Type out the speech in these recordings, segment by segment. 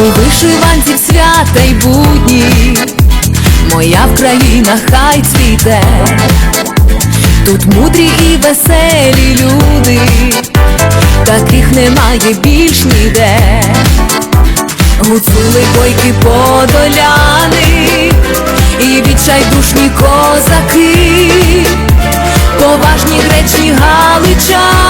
У вишиванці в свята й будні, моя Вкраїна хай цвіте, тут мудрі і веселі люди, таких немає більш ніде. Гуцули бойки подоляни і відчайдушні козаки, поважні гречні галичани,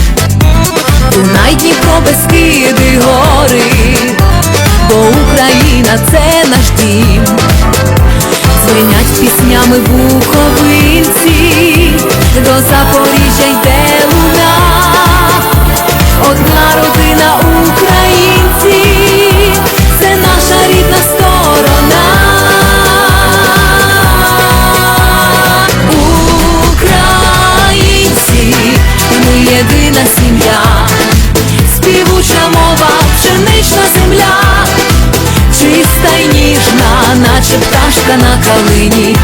Дніпро, гори, бо Україна це наш дім. звинять піснями вуховинці, до Запоріжжя йде на калині.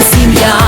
сім'я.